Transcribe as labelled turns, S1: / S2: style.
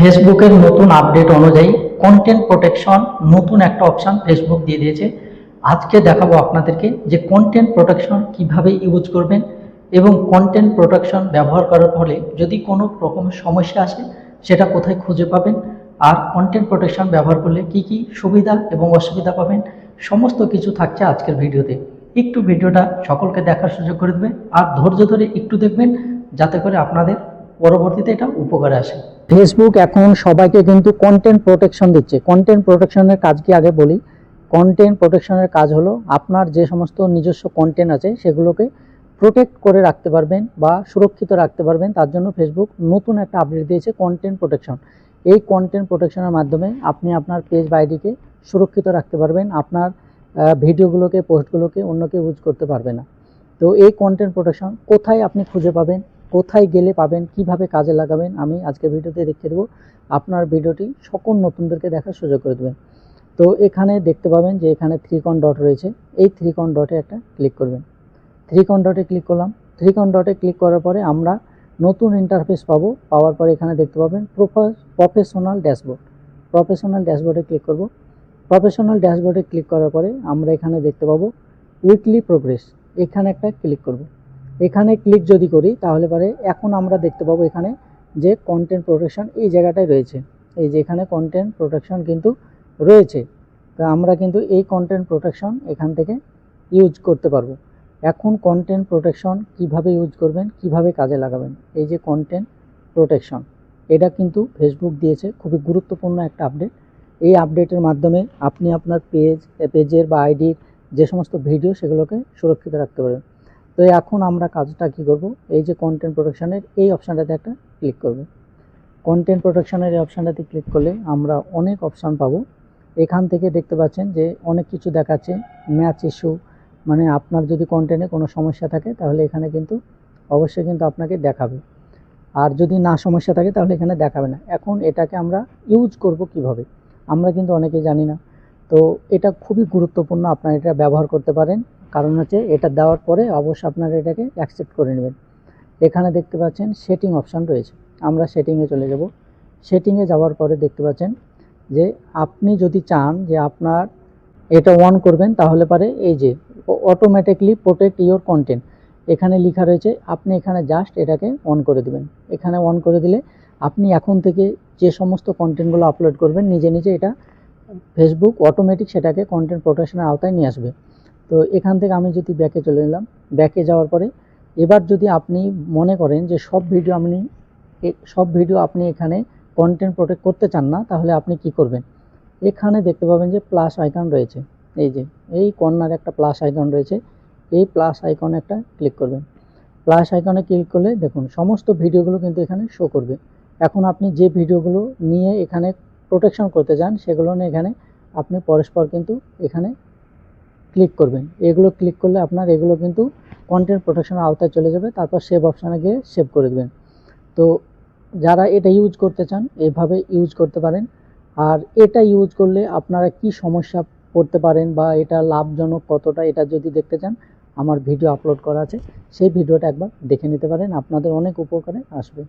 S1: ফেসবুকের নতুন আপডেট অনুযায়ী কন্টেন্ট প্রোটেকশন নতুন একটা অপশান ফেসবুক দিয়ে দিয়েছে। আজকে দেখাবো আপনাদেরকে যে কন্টেন্ট প্রোটেকশন কীভাবে ইউজ করবেন এবং কন্টেন্ট প্রোটেকশন ব্যবহার করার ফলে যদি কোনো রকম সমস্যা আসে সেটা কোথায় খুঁজে পাবেন আর কন্টেন্ট প্রোটেকশন ব্যবহার করলে কি কি সুবিধা এবং অসুবিধা পাবেন সমস্ত কিছু থাকছে আজকের ভিডিওতে। একটু ভিডিওটা সকলকে দেখার সুযোগ করে দেবে আর ধৈর্য ধরে একটু দেখবেন যাতে করে আপনাদের পরবর্তীতে এটা উপকারে আসে। ফেসবুক এখন সবাইকে কিন্তু কন্টেন্ট প্রোটেকশন দিচ্ছে। কন্টেন্ট প্রোটেকশনের কাজ কি আগে বলি? কন্টেন্ট প্রোটেকশনের কাজ হলো আপনার যে সমস্ত নিজস্ব কন্টেন্ট আছে সেগুলোকে প্রোটেক্ট করে রাখতে পারবেন বা সুরক্ষিত রাখতে পারবেন। তার জন্য ফেসবুক নতুন একটা আপডেট দিয়েছে কন্টেন্ট প্রোটেকশন এই কন্টেন্ট প্রোটেকশনের মাধ্যমে আপনি আপনার পেজ বা আইডিকে সুরক্ষিত রাখতে পারবেন। আপনার ভিডিওগুলোকে পোস্টগুলোকে অন্য কেউ ইউজ করতে পারবে না। তো এই কন্টেন্ট প্রোটেকশন কোথায় আপনি খুঁজে পাবেন? কোথায় গেলে পাবেন, কীভাবে কাজে লাগাবেন, আমি আজকে ভিডিওতে দেখিয়ে দেবো। আপনার ভিডিওটি সকল নতুনদেরকে দেখার সুযোগ করে দেবেন। তো এখানে দেখতে পাবেন যে এখানে থ্রিকন ডট রয়েছে। এই থ্রিকন ডটে একটা ক্লিক করবেন। থ্রিকন ডটে ক্লিক করলাম। থ্রিকন ডটে ক্লিক করার পরে আমরা নতুন ইন্টারফেস পাবো। পাওয়ার পরে এখানে দেখতে পাবেন প্রফেশনাল ড্যাশবোর্ড প্রফেশনাল ড্যাশবোর্ডে ক্লিক করব। প্রফেশনাল ড্যাশবোর্ডে ক্লিক করার পরে আমরা এখানে দেখতে পাবো উইকলি প্রোগ্রেস এখানে একটা ক্লিক করব। এখানে ক্লিক যদি করি, তাহলে পরে এখন আমরা দেখতে পাবো এখানে যে কন্টেন্ট প্রোটেকশন এই জায়গাটায় রয়েছে। এই যে এখানে কন্টেন্ট প্রোটেকশন কিন্তু রয়েছে। তো আমরা কিন্তু এই কন্টেন্ট প্রোটেকশন এখান থেকে ইউজ করতে পারব। এখন কন্টেন্ট প্রোটেকশন কীভাবে ইউজ করবেন, কীভাবে কাজে লাগাবেন, এই যে কন্টেন্ট প্রোটেকশন এটা কিন্তু ফেসবুক দিয়েছে, খুবই গুরুত্বপূর্ণ একটা আপডেট এই আপডেটের মাধ্যমে আপনি আপনার পেজ পেজের বা আইডির যে সমস্ত ভিডিও সেগুলোকে সুরক্ষিত রাখতে পারবেন। তো এখন আমরা কাজটা কি করব? এই যে কন্টেন্ট প্রোটেকশনের এই অপশানটাতে একটা ক্লিক করব। কন্টেন্ট প্রোটেকশনের এই অপশানটাতে ক্লিক করলে আমরা অনেক অপশান পাবো। এখান থেকে দেখতে পাচ্ছেন যে অনেক কিছু দেখাচ্ছে ম্যাচ ইস্যু মানে আপনার যদি কন্টেন্টে কোনো সমস্যা থাকে তাহলে এখানে কিন্তু অবশ্যই কিন্তু আপনাকে দেখাবে। আর যদি না সমস্যা থাকে তাহলে এখানে দেখাবে না। এখন এটাকে আমরা ইউজ করব কীভাবে? আমরা কিন্তু অনেকেই জানি না। তো এটা খুবই গুরুত্বপূর্ণ, আপনারা এটা ব্যবহার করতে পারেন। কারণ হচ্ছে এটা দেওয়ার পরে অবশ্যই আপনারা এটাকে অ্যাকসেপ্ট করে নেবেন। এখানে দেখতে পাচ্ছেন সেটিং অপশান রয়েছে। আমরা সেটিংয়ে চলে যাব। সেটিংয়ে যাওয়ার পরে দেখতে পাচ্ছেন যে আপনি যদি চান যে আপনার এটা অন করবেন, তাহলে পারে এই যে অটোমেটিকলি প্রোটেক্ট ইওর কন্টেন্ট এখানে লেখা রয়েছে, আপনি এখানে জাস্ট এটাকে অন করে দিবেন। এখানে অন করে দিলে আপনি এখন থেকে যে সমস্ত কন্টেন্টগুলো আপলোড করবেন, নিজে নিজে এটা ফেসবুক অটোমেটিক সেটাকে কন্টেন্ট প্রোটেকশনের আওতায় নিয়ে আসবে। তো এখান থেকে আমি যদি ব্যাকে চলে এলাম ব্যাকে যাওয়ার পরে এবার যদি আপনি মনে করেন যে সব ভিডিও আপনি সব ভিডিও আপনি এখানে কন্টেন্ট প্রোটেক্ট করতে চান না, তাহলে আপনি কি করবেন? এখানে দেখতে পাবেন যে প্লাস আইকন রয়েছে। এই যে, এই কর্নারে একটা প্লাস আইকন রয়েছে। এই প্লাস আইকনে একটা ক্লিক করবেন। প্লাস আইকনে ক্লিক করলে দেখুন, সমস্ত ভিডিওগুলো কিন্তু এখানে শো করবে। এখন আপনি যে ভিডিওগুলো নিয়ে এখানে প্রোটেকশন করতে চান, সেগুলো নিয়ে এখানে আপনি পরস্পর কিন্তু এখানে ক্লিক করবেন। এগুলো ক্লিক করলে আপনার এগুলো কিন্তু কন্টেন্ট প্রোটেকশনের আওতায় চলে যাবে, তারপর সেভ অপশানে গিয়ে সেভ করে দেবেন। তো যারা এটা ইউজ করতে চান, এভাবে ইউজ করতে পারেন। আর এটা ইউজ করলে আপনারা কি সমস্যা পড়তে পারেন বা এটা লাভজনক কতটা, এটা যদি দেখতে চান, আমার ভিডিও আপলোড করা আছে। সেই ভিডিওটা একবার দেখে নিতে পারেন, আপনাদের অনেক উপকারে আসবে।